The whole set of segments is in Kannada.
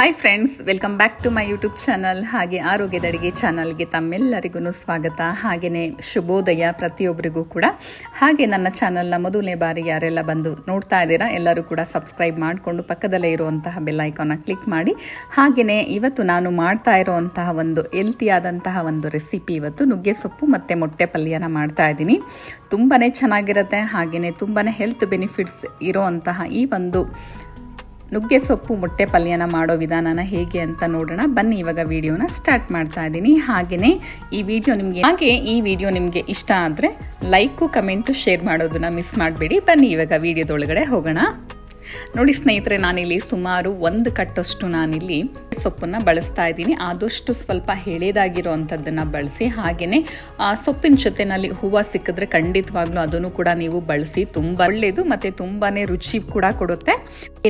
Hi friends welcome back to my YouTube channel ಹಾಗೆ ಆರೋಗ್ಯದ ಅಡಿಗೆ ಚಾನಲ್ಗೆ ತಮ್ಮೆಲ್ಲರಿಗೂ ಸ್ವಾಗತ. ಹಾಗೆಯೇ ಶುಭೋದಯ ಪ್ರತಿಯೊಬ್ಬರಿಗೂ ಕೂಡ. ಹಾಗೆ ನನ್ನ ಚಾನಲ್ನ ಮೊದಲನೇ ಬಾರಿ ಯಾರೆಲ್ಲ ಬಂದು ನೋಡ್ತಾ ಇದ್ದೀರಾ, ಎಲ್ಲರೂ ಕೂಡ ಸಬ್ಸ್ಕ್ರೈಬ್ ಮಾಡಿಕೊಂಡು ಪಕ್ಕದಲ್ಲೇ ಇರುವಂತಹ ಬೆಲ್ಲೈಕಾನ ಕ್ಲಿಕ್ ಮಾಡಿ. ಹಾಗೆಯೇ ಇವತ್ತು ನಾನು ಮಾಡ್ತಾ ಇರುವಂತಹ ಒಂದು ಹೆಲ್ತಿಯಾದಂತಹ ಒಂದು ರೆಸಿಪಿ ಇವತ್ತು ನುಗ್ಗೆ ಸೊಪ್ಪು ಮತ್ತು ಮೊಟ್ಟೆ ಪಲ್ಯನ ಮಾಡ್ತಾ ಇದ್ದೀನಿ. ತುಂಬಾ ಚೆನ್ನಾಗಿರುತ್ತೆ ಹಾಗೆಯೇ ತುಂಬಾ ಹೆಲ್ತ್ ಬೆನಿಫಿಟ್ಸ್ ಇರೋವಂತಹ ಈ ಒಂದು ನುಗ್ಗೆ ಸೊಪ್ಪು ಮೊಟ್ಟೆ ಪಲ್ಯನ ಮಾಡೋ ವಿಧಾನನ ಹೇಗೆ ಅಂತ ನೋಡೋಣ. ಬನ್ನಿ, ಇವಾಗ ವಿಡಿಯೋನ ಸ್ಟಾರ್ಟ್ ಮಾಡ್ತಾ ಇದ್ದೀನಿ. ಹಾಗೆಯೇ ಈ ವಿಡಿಯೋ ನಿಮಗೆ ಹಾಗೆ ಈ ವಿಡಿಯೋ ನಿಮಗೆ ಇಷ್ಟ ಆದರೆ ಲೈಕು, ಕಮೆಂಟು, ಶೇರ್ ಮಾಡೋದನ್ನ ಮಿಸ್ ಮಾಡಬೇಡಿ. ಬನ್ನಿ, ಇವಾಗ ವಿಡಿಯೋದೊಳಗಡೆ ಹೋಗೋಣ. ನೋಡಿ ಸ್ನೇಹಿತರೆ, ನಾನಿಲ್ಲಿ ಸುಮಾರು ಒಂದು ಕಟ್ಟಷ್ಟು ನಾನಿಲ್ಲಿ ಸೊಪ್ಪನ್ನು ಬಳಸ್ತಾ ಇದ್ದೀನಿ. ಆದಷ್ಟು ಸ್ವಲ್ಪ ಎಳೆದಾಗಿರೋ ಅಂಥದ್ದನ್ನು ಬಳಸಿ ಹಾಗೆಯೇ ಸೊಪ್ಪಿನ ಜೊತೆನಲ್ಲಿ ಹೂವು ಸಿಕ್ಕಿದ್ರೆ ಖಂಡಿತವಾಗ್ಲೂ ಅದನ್ನು ಕೂಡ ನೀವು ಬಳಸಿ, ತುಂಬ ಒಳ್ಳೆಯದು ಮತ್ತು ತುಂಬಾ ರುಚಿ ಕೂಡ ಕೊಡುತ್ತೆ.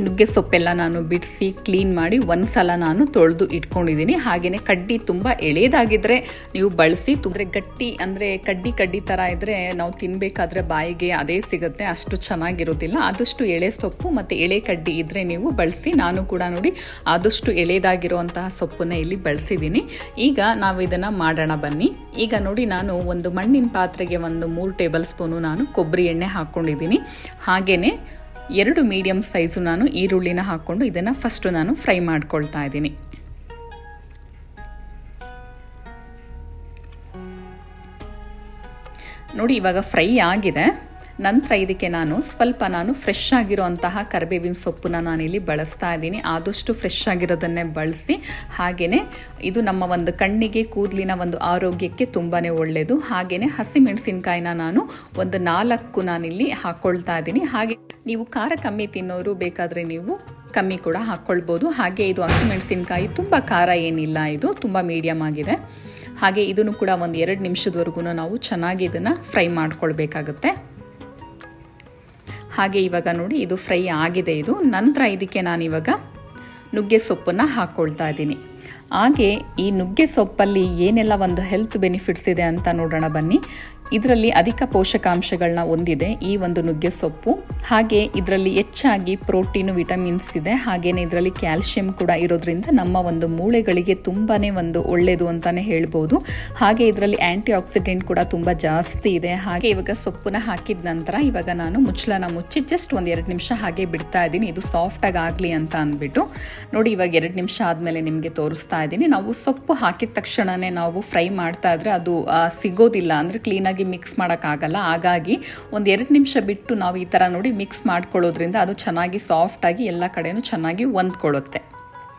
ನುಗ್ಗೆ ಸೊಪ್ಪೆಲ್ಲ ನಾನು ಬಿಡಿಸಿ, ಕ್ಲೀನ್ ಮಾಡಿ ಒಂದು ಸಲ ನಾನು ತೊಳೆದು ಇಟ್ಕೊಂಡಿದ್ದೀನಿ. ಹಾಗೆಯೇ ಕಡ್ಡಿ ತುಂಬ ಎಳೆದಾಗಿದ್ದರೆ ನೀವು ಬಳಸಿ, ತುಂಬ ಗಟ್ಟಿ ಅಂದರೆ ಕಡ್ಡಿ ಕಡ್ಡಿ ಥರ ಇದ್ದರೆ ನಾವು ತಿನ್ನಬೇಕಾದ್ರೆ ಬಾಯಿಗೆ ಅದೇ ಸಿಗುತ್ತೆ, ಅಷ್ಟು ಚೆನ್ನಾಗಿರೋದಿಲ್ಲ ಆದಷ್ಟು ಎಳೆ ಸೊಪ್ಪು ಮತ್ತು ಎಳೆ ಕಡ್ಡಿ ಇದ್ದರೆ ನೀವು ಬಳಸಿ, ನಾನು ಕೂಡ ನೋಡಿ ಆದಷ್ಟು ಎಳೆದಾಗಿರುವಂತಹ ಸೊಪ್ಪನ್ನ ಇಲ್ಲಿ ಬಳಸಿದ್ದೀನಿ. ಈಗ ನಾವು ಇದನ್ನು ಮಾಡೋಣ ಬನ್ನಿ. ಈಗ ನೋಡಿ ನಾನು ಒಂದು ಮಣ್ಣಿನ ಪಾತ್ರೆಗೆ ಒಂದು ಮೂರು ಟೇಬಲ್ ಸ್ಪೂನು ನಾನು ಕೊಬ್ಬರಿ ಎಣ್ಣೆ ಹಾಕ್ಕೊಂಡಿದ್ದೀನಿ. ಹಾಗೆಯೇ ಎರಡು ಮೀಡಿಯಮ್ ಸೈಜು ನಾನು ಈರುಳ್ಳಿನ ಹಾಕ್ಕೊಂಡು ಇದನ್ನು ಫಸ್ಟು ನಾನು ಫ್ರೈ ಮಾಡ್ಕೊಳ್ತಾ ಇದ್ದೀನಿ. ನೋಡಿ ಇವಾಗ ಫ್ರೈ ಆಗಿದೆ. ನಂತರ ಇದಕ್ಕೆ ನಾನು ಸ್ವಲ್ಪ ನಾನು ಫ್ರೆಶ್ ಆಗಿರುವಂತಹ ಕರಿಬೇವಿನ ಸೊಪ್ಪನ್ನ ನಾನಿಲ್ಲಿ ಬಳಸ್ತಾ ಇದ್ದೀನಿ. ಆದಷ್ಟು ಫ್ರೆಶ್ ಆಗಿರೋದನ್ನೇ ಬಳಸಿ ಹಾಗೆಯೇ ಇದು ನಮ್ಮ ಒಂದು ಕಣ್ಣಿಗೆ, ಕೂದಲಿನ ಒಂದು ಆರೋಗ್ಯಕ್ಕೆ ತುಂಬಾ ಒಳ್ಳೆಯದು ಹಾಗೆಯೇ ಹಸಿಮೆಣಸಿನಕಾಯಿನ ನಾನು ಒಂದು ನಾಲ್ಕು ನಾನಿಲ್ಲಿ ಹಾಕ್ಕೊಳ್ತಾ ಇದ್ದೀನಿ. ಹಾಗೆ ನೀವು ಖಾರ ಕಮ್ಮಿ ತಿನ್ನೋರು ಬೇಕಾದರೆ ನೀವು ಕಮ್ಮಿ ಕೂಡ ಹಾಕ್ಕೊಳ್ಬೋದು ಹಾಗೆ ಇದು ಹಸಿಮೆಣಸಿನ್ಕಾಯಿ ತುಂಬ ಖಾರ ಏನಿಲ್ಲ ಇದು, ತುಂಬ ಮೀಡಿಯಮ್ ಆಗಿದೆ. ಹಾಗೆ ಇದನ್ನು ಕೂಡ ಒಂದು ಎರಡು ನಿಮಿಷದವರೆಗೂ ನಾವು ಚೆನ್ನಾಗಿ ಇದನ್ನು ಫ್ರೈ ಮಾಡ್ಕೊಳ್ಬೇಕಾಗುತ್ತೆ. ಹಾಗೆ ಇವಾಗ ನೋಡಿ, ಇದು ಫ್ರೈ ಆಗಿದೆ ಇದು. ನಂತರ ಇದಕ್ಕೆ ನಾನು ಇವಾಗ ನುಗ್ಗೆ ಸೊಪ್ಪನ್ನು ಹಾಕ್ಕೊಳ್ತಾ ಇದ್ದೀನಿ. ಹಾಗೆ ಈ ನುಗ್ಗೆ ಸೊಪ್ಪಲ್ಲಿ ಏನೆಲ್ಲ ಒಂದು ಹೆಲ್ತ್ ಬೆನಿಫಿಟ್ಸ್ ಇದೆ ಅಂತ ನೋಡೋಣ ಬನ್ನಿ. ಇದರಲ್ಲಿ ಅಧಿಕ ಪೋಷಕಾಂಶಗಳನ್ನ ಹೊಂದಿದೆ ಈ ಒಂದು ನುಗ್ಗೆ ಸೊಪ್ಪು. ಹಾಗೆ ಇದರಲ್ಲಿ ಹೆಚ್ಚಾಗಿ ಪ್ರೋಟೀನು ವಿಟಮಿನ್ಸ್ ಇದೆ. ಹಾಗೆಯೇ ಇದರಲ್ಲಿ ಕ್ಯಾಲ್ಶಿಯಂ ಕೂಡ ಇರೋದ್ರಿಂದ ನಮ್ಮ ಒಂದು ಮೂಳೆಗಳಿಗೆ ತುಂಬಾ ಒಂದು ಒಳ್ಳೆಯದು ಅಂತಲೇ ಹೇಳ್ಬೋದು. ಹಾಗೆ ಇದರಲ್ಲಿ ಆ್ಯಂಟಿ ಆಕ್ಸಿಡೆಂಟ್ ಕೂಡ ತುಂಬ ಜಾಸ್ತಿ ಇದೆ. ಹಾಗೆ ಇವಾಗ ಸೊಪ್ಪನ್ನ ಹಾಕಿದ ನಂತರ ಇವಾಗ ನಾನು ಮುಚ್ಚಳನ ಮುಚ್ಚಿ ಜಸ್ಟ್ ಒಂದು ಎರಡು ನಿಮಿಷ ಹಾಗೆ ಬಿಡ್ತಾ ಇದ್ದೀನಿ. ಇದು ಸಾಫ್ಟಾಗಿ ಆಗಲಿ ಅಂತ ಅಂದ್ಬಿಟ್ಟು. ನೋಡಿ ಇವಾಗ ಎರಡು ನಿಮಿಷ ಆದಮೇಲೆ ನಿಮಗೆ ತೋರಿಸ್ತಾ ಇದ್ದೀನಿ. ನಾವು ಸೊಪ್ಪು ಹಾಕಿದ ತಕ್ಷಣವೇ ನಾವು ಫ್ರೈ ಮಾಡ್ತಾ ಇದ್ರೆ ಅದು ಸಿಗೋದಿಲ್ಲ. ಅಂದರೆ ಕ್ಲೀನಾಗಿ ಮಿಕ್ಸ್ ಮಾಡೋಕ್ಕಾಗಲ್ಲ ಹಾಗಾಗಿ ಒಂದು ಎರಡು ನಿಮಿಷ ಬಿಟ್ಟು ನಾವು ಈ ಥರ ನೋಡಿ ಮಿಕ್ಸ್ ಮಾಡ್ಕೊಳ್ಳೋದ್ರಿಂದ ಅದು ಚೆನ್ನಾಗಿ ಸಾಫ್ಟಾಗಿ ಎಲ್ಲ ಕಡೆಯೂ ಚೆನ್ನಾಗಿ ಹೊಂದ್ಕೊಳ್ಳುತ್ತೆ.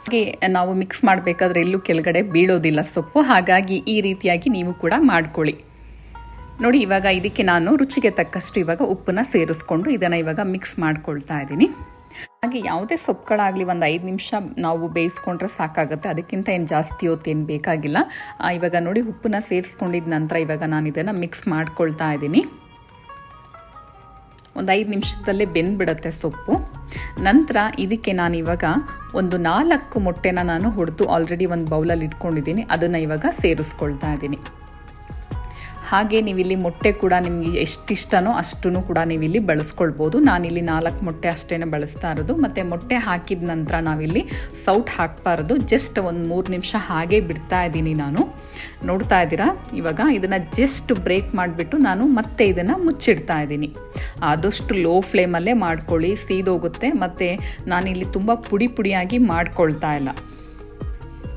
ಹಾಗೆ ನಾವು ಮಿಕ್ಸ್ ಮಾಡಬೇಕಾದ್ರೆ ಎಲ್ಲೂ ಕೆಳಗಡೆ ಬೀಳೋದಿಲ್ಲ ಸೊಪ್ಪು. ಹಾಗಾಗಿ ಈ ರೀತಿಯಾಗಿ ನೀವು ಕೂಡ ಮಾಡ್ಕೊಳ್ಳಿ. ನೋಡಿ, ಇವಾಗ ಇದಕ್ಕೆ ನಾನು ರುಚಿಗೆ ತಕ್ಕಷ್ಟು ಇವಾಗ ಉಪ್ಪನ್ನ ಸೇರಿಸ್ಕೊಂಡು ಇದನ್ನು ಇವಾಗ ಮಿಕ್ಸ್ ಮಾಡ್ಕೊಳ್ತಾ ಇದ್ದೀನಿ. ಹಾಗೆ ಯಾವುದೇ ಸೊಪ್ಪುಗಳಾಗಲಿ ಒಂದು ಐದು ನಿಮಿಷ ನಾವು ಬೇಯಿಸ್ಕೊಂಡ್ರೆ ಸಾಕಾಗುತ್ತೆ. ಅದಕ್ಕಿಂತ ಏನು ಜಾಸ್ತಿ ಹೊತ್ತೇನು ಬೇಕಾಗಿಲ್ಲ. ಇವಾಗ ನೋಡಿ ಉಪ್ಪನ್ನ ಸೇರಿಸ್ಕೊಂಡಿದ ನಂತರ ಇವಾಗ ನಾನು ಇದನ್ನು ಮಿಕ್ಸ್ ಮಾಡ್ಕೊಳ್ತಾ ಇದ್ದೀನಿ. ಒಂದು ಐದು ನಿಮಿಷದಲ್ಲೇ ಬೆಂದ್ಬಿಡುತ್ತೆ ಸೊಪ್ಪು. ನಂತರ ಇದಕ್ಕೆ ನಾನು ಇವಾಗ ಒಂದು ನಾಲ್ಕು ಮೊಟ್ಟೆನ ನಾನು ಹೊಡೆದು ಆಲ್ರೆಡಿ ಒಂದು ಬೌಲಲ್ಲಿ ಇಟ್ಕೊಂಡಿದ್ದೀನಿ. ಅದನ್ನು ಇವಾಗ ಸೇರಿಸ್ಕೊಳ್ತಾ ಇದ್ದೀನಿ. ಹಾಗೆ ನೀವಿಲ್ಲಿ ಮೊಟ್ಟೆ ಕೂಡ ನಿಮಗೆ ಎಷ್ಟಿಷ್ಟನೋ ಅಷ್ಟೂ ಕೂಡ ನೀವಿಲ್ಲಿ ಬಳಸ್ಕೊಳ್ಬೋದು. ನಾನಿಲ್ಲಿ ನಾಲ್ಕು ಮೊಟ್ಟೆ ಅಷ್ಟೇ ಬಳಸ್ತಾ ಇರೋದು. ಮತ್ತು ಮೊಟ್ಟೆ ಹಾಕಿದ ನಂತರ ನಾವಿಲ್ಲಿ ಸೌಟ್ ಹಾಕಬಾರ್ದು ಜಸ್ಟ್ ಒಂದು ಮೂರು ನಿಮಿಷ ಹಾಗೆ ಬಿಡ್ತಾ ಇದ್ದೀನಿ ನಾನು. ನೋಡ್ತಾ ಇದ್ದೀರಾ? ಇವಾಗ ಇದನ್ನು ಜಸ್ಟ್ ಬ್ರೇಕ್ ಮಾಡಿಬಿಟ್ಟು ನಾನು ಮತ್ತೆ ಇದನ್ನು ಮುಚ್ಚಿಡ್ತಾ ಇದ್ದೀನಿ. ಆದಷ್ಟು ಲೋ ಫ್ಲೇಮಲ್ಲೇ ಮಾಡ್ಕೊಳ್ಳಿ. ಸೀದೋಗುತ್ತೆ. ಮತ್ತು ನಾನಿಲ್ಲಿ ತುಂಬ ಪುಡಿ ಪುಡಿಯಾಗಿ ಮಾಡ್ಕೊಳ್ತಾ ಇಲ್ಲ.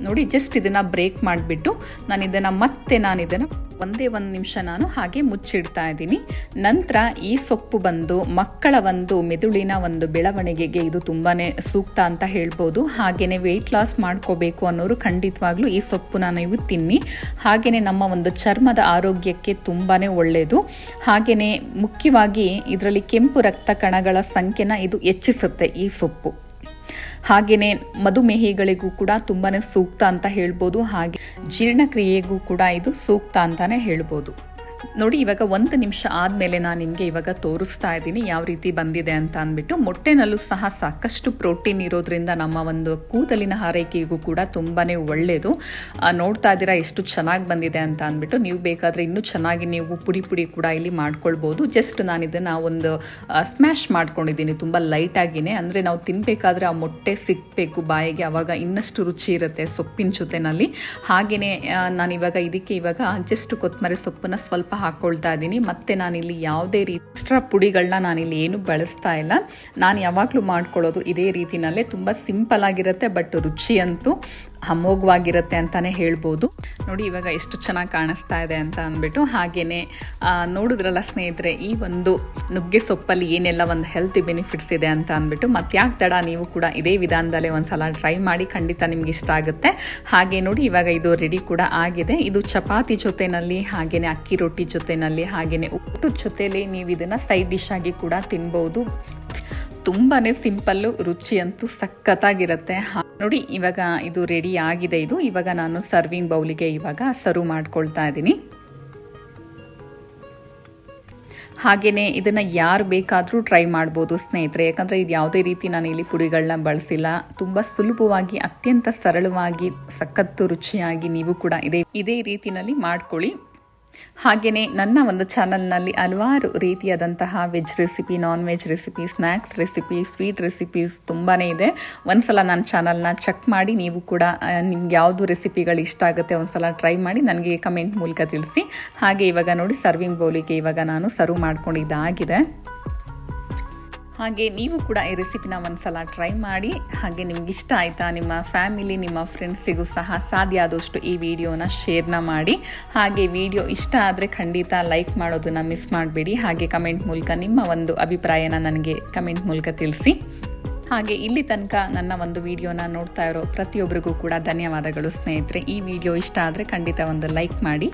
ನೋಡಿ, ಜಸ್ಟ್ ಇದನ್ನು ಬ್ರೇಕ್ ಮಾಡಿಬಿಟ್ಟು ನಾನು ಇದನ್ನು ಮತ್ತೆ ನಾನು ಇದನ್ನು ಒಂದೇ ಒಂದು ನಿಮಿಷ ನಾನು ಹಾಗೆ ಮುಚ್ಚಿಡ್ತಾ ಇದ್ದೀನಿ. ನಂತರ ಈ ಸೊಪ್ಪು ಬಂದು, ಮಕ್ಕಳ ಒಂದು ಮೆದುಳಿನ ಒಂದು ಬೆಳವಣಿಗೆಗೆ ಇದು ತುಂಬಾ ಸೂಕ್ತ ಅಂತ ಹೇಳ್ಬೋದು. ಹಾಗೆಯೇ ವೆಯ್ಟ್ ಲಾಸ್ ಮಾಡ್ಕೋಬೇಕು ಅನ್ನೋರು ಖಂಡಿತವಾಗ್ಲೂ ಈ ಸೊಪ್ಪು ನಾನು ಇವು ತಿನ್ನಿ. ಹಾಗೆಯೇ ನಮ್ಮ ಒಂದು ಚರ್ಮದ ಆರೋಗ್ಯಕ್ಕೆ ತುಂಬಾ ಒಳ್ಳೆಯದು ಹಾಗೆಯೇ ಮುಖ್ಯವಾಗಿ ಇದರಲ್ಲಿ ಕೆಂಪು ರಕ್ತ ಕಣಗಳ ಸಂಖ್ಯೆನ ಇದು ಹೆಚ್ಚಿಸುತ್ತೆ ಈ ಸೊಪ್ಪು. ಹಾಗೆಯೇ ಮಧುಮೇಹಿಗಳಿಗೂ ಕೂಡ ತುಂಬಾ ಸೂಕ್ತ ಅಂತ ಹೇಳ್ಬೋದು. ಹಾಗೆ ಜೀರ್ಣಕ್ರಿಯೆಗೂ ಕೂಡ ಇದು ಸೂಕ್ತ ಅಂತಾನೆ ಹೇಳ್ಬೋದು. ನೋಡಿ, ಇವಾಗ ಒಂದು ನಿಮಿಷ ಆದಮೇಲೆ ನಾನು ನಿಮಗೆ ಇವಾಗ ತೋರಿಸ್ತಾ ಇದ್ದೀನಿ ಯಾವ ರೀತಿ ಬಂದಿದೆ ಅಂತ ಅಂದ್ಬಿಟ್ಟು. ಮೊಟ್ಟೆನಲ್ಲೂ ಸಹ ಸಾಕಷ್ಟು ಪ್ರೋಟೀನ್ ಇರೋದ್ರಿಂದ ನಮ್ಮ ಒಂದು ಕೂದಲಿನ ಹಾರೈಕೆಗೂ ಕೂಡ ತುಂಬಾ ಒಳ್ಳೆಯದು ನೋಡ್ತಾ ಇದ್ದೀರಾ ಎಷ್ಟು ಚೆನ್ನಾಗಿ ಬಂದಿದೆ ಅಂತ ಅಂದ್ಬಿಟ್ಟು. ನೀವು ಬೇಕಾದರೆ ಇನ್ನೂ ಚೆನ್ನಾಗಿ ನೀವು ಪುಡಿ ಪುಡಿ ಕೂಡ ಇಲ್ಲಿ ಮಾಡ್ಕೊಳ್ಬೋದು. ಜಸ್ಟ್ ನಾನು ಇದನ್ನು ಒಂದು ಸ್ಮ್ಯಾಶ್ ಮಾಡ್ಕೊಂಡಿದ್ದೀನಿ. ತುಂಬ ಲೈಟಾಗಿನೇ ಅಂದರೆ ನಾವು ತಿನ್ನಬೇಕಾದ್ರೆ ಆ ಮೊಟ್ಟೆ ಸಿಕ್ಕಬೇಕು ಬಾಯಿಗೆ. ಆವಾಗ ಇನ್ನಷ್ಟು ರುಚಿ ಇರುತ್ತೆ ಸೊಪ್ಪಿನ ಜೊತೆನಲ್ಲಿ. ಹಾಗೆಯೇ ನಾನಿವಾಗ ಇದಕ್ಕೆ ಇವಾಗ ಜಸ್ಟ್ ಕೊತ್ತಂಬರಿ ಸೊಪ್ಪನ್ನ ಸ್ವಲ್ಪ ಹಾಕ್ಕೊಳ್ತಾ ಇದ್ದೀನಿ. ಮತ್ತು ನಾನಿಲ್ಲಿ ಯಾವುದೇ ರೀತಿ ಎಕ್ಸ್ಟ್ರಾ ಪುಡಿಗಳನ್ನ ನಾನಿಲ್ಲಿ ಏನು ಬಳಸ್ತಾ ಇಲ್ಲ. ನಾನು ಯಾವಾಗಲೂ ಮಾಡ್ಕೊಳ್ಳೋದು ಇದೇ ರೀತಿನಲ್ಲೇ ತುಂಬ ಸಿಂಪಲ್ ಆಗಿರುತ್ತೆ ಬಟ್ ರುಚಿ ಅಂತೂ ಅಮೋಘವಾಗಿರುತ್ತೆ ಅಂತಲೇ ಹೇಳ್ಬೋದು. ನೋಡಿ, ಇವಾಗ ಎಷ್ಟು ಚೆನ್ನಾಗಿ ಕಾಣಿಸ್ತಾ ಇದೆ ಅಂತ ಅಂದ್ಬಿಟ್ಟು ಹಾಗೆಯೇ ನೋಡಿದ್ರಲ್ಲ ಸ್ನೇಹಿತರೆ, ಈ ಒಂದು ನುಗ್ಗೆ ಸೊಪ್ಪಲ್ಲಿ ಏನೆಲ್ಲ ಒಂದು ಹೆಲ್ತ್ ಬೆನಿಫಿಟ್ಸ್ ಇದೆ ಅಂತ ಅಂದ್ಬಿಟ್ಟು ಮತ್ತೆ ಯಾಕೆ ತಡ ನೀವು ಕೂಡ ಇದೇ ವಿಧಾನದಲ್ಲೇ ಒಂದು ಸಲ ಟ್ರೈ ಮಾಡಿ ಖಂಡಿತ ನಿಮ್ಗೆ ಇಷ್ಟ ಆಗುತ್ತೆ. ಹಾಗೆ ನೋಡಿ, ಇವಾಗ ಇದು ರೆಡಿ ಕೂಡ ಆಗಿದೆ. ಇದು ಚಪಾತಿ ಜೊತೆನಲ್ಲಿ ಹಾಗೆಯೇ ಅಕ್ಕಿ ರೊಟ್ಟಿ ಜೊತೆನಲ್ಲಿ ಹಾಗೆಯೇ ಉಪ್ಪು ಜೊತೆಯಲ್ಲಿ ನೀವು ಇದನ್ನು ಸೈಡ್ ಡಿಶ್ ಆಗಿ ಕೂಡ ತಿನ್ಬೋದು. ತುಂಬಾ ಸಿಂಪಲ್ಲು ರುಚಿ ಅಂತೂ ಸಖತ್ತಾಗಿರುತ್ತೆ ನೋಡಿ, ಇವಾಗ ಇದು ರೆಡಿ ಆಗಿದೆ ಇದು. ಇವಾಗ ನಾನು ಸರ್ವಿಂಗ್ ಬೌಲಿಗೆ ಇವಾಗ ಸರ್ವ್ ಮಾಡ್ಕೊಳ್ತಾ ಇದ್ದೀನಿ. ಹಾಗೆಯೇ ಇದನ್ನು ಯಾರು ಬೇಕಾದರೂ ಟ್ರೈ ಮಾಡ್ಬೋದು ಸ್ನೇಹಿತರೆ. ಯಾಕಂದರೆ ಇದು ಯಾವುದೇ ರೀತಿ ನಾನು ಇಲ್ಲಿ ಪುಡಿಗಳನ್ನ ಬಳಸಿಲ್ಲ. ತುಂಬ ಸುಲಭವಾಗಿ, ಅತ್ಯಂತ ಸರಳವಾಗಿ, ಸಖತ್ತು ರುಚಿಯಾಗಿ ನೀವು ಕೂಡ ಇದೇ ಇದೇ ರೀತಿಯಲ್ಲಿ ಮಾಡ್ಕೊಳ್ಳಿ. ಹಾಗೆಯೇ ನನ್ನ ಒಂದು ಚಾನಲ್ನಲ್ಲಿ ಹಲವಾರು ರೀತಿಯಾದಂತಹ veg recipe non veg recipe snacks recipe sweet recipes ತುಂಬಾ ಇದೆ. ಒಂದ್ಸಲ ನನ್ನ ಚಾನಲ್ನ ಚೆಕ್ ಮಾಡಿ, ನೀವು ಕೂಡ ನಿಮ್ಗೆ ಯಾವುದು ರೆಸಿಪಿಗಳು ಇಷ್ಟ ಆಗುತ್ತೆ ಒಂದ್ಸಲ ಟ್ರೈ ಮಾಡಿ ನನಗೆ ಕಮೆಂಟ್ ಮೂಲಕ ತಿಳಿಸಿ. ಹಾಗೆ ಇವಾಗ ನೋಡಿ ಸರ್ವಿಂಗ್ ಬೌಲಿಗೆ ಇವಾಗ ನಾನು ಸರ್ವ್ ಮಾಡ್ಕೊಂಡಿದ್ದಾಗಿದೆ. ಹಾಗೆ ನೀವು ಕೂಡ ಈ ರೆಸಿಪಿನ ಒಂದ್ಸಲ ಟ್ರೈ ಮಾಡಿ. ಹಾಗೆ ನಿಮ್ಗೆ ಇಷ್ಟ ಆಯಿತಾ ನಿಮ್ಮ ಫ್ಯಾಮಿಲಿ, ನಿಮ್ಮ ಫ್ರೆಂಡ್ಸಿಗೂ ಸಹ ಸಾಧ್ಯ ಆದಷ್ಟು ಈ ವಿಡಿಯೋನ ಶೇರ್ನ ಮಾಡಿ. ಹಾಗೆ ವಿಡಿಯೋ ಇಷ್ಟ ಆದರೆ ಖಂಡಿತ ಲೈಕ್ ಮಾಡೋದನ್ನು ಮಿಸ್ ಮಾಡಬೇಡಿ. ಹಾಗೆ ಕಮೆಂಟ್ ಮೂಲಕ ನಿಮ್ಮ ಒಂದು ಅಭಿಪ್ರಾಯನ ನನಗೆ ಕಮೆಂಟ್ ಮೂಲಕ ತಿಳಿಸಿ. ಹಾಗೆ ಇಲ್ಲಿ ತನಕ ನನ್ನ ಒಂದು ವಿಡಿಯೋನ ನೋಡ್ತಾ ಇರೋ ಪ್ರತಿಯೊಬ್ಬರಿಗೂ ಕೂಡ ಧನ್ಯವಾದಗಳು ಸ್ನೇಹಿತರೆ. ಈ ವಿಡಿಯೋ ಇಷ್ಟ ಆದರೆ ಖಂಡಿತ ಒಂದು ಲೈಕ್ ಮಾಡಿ.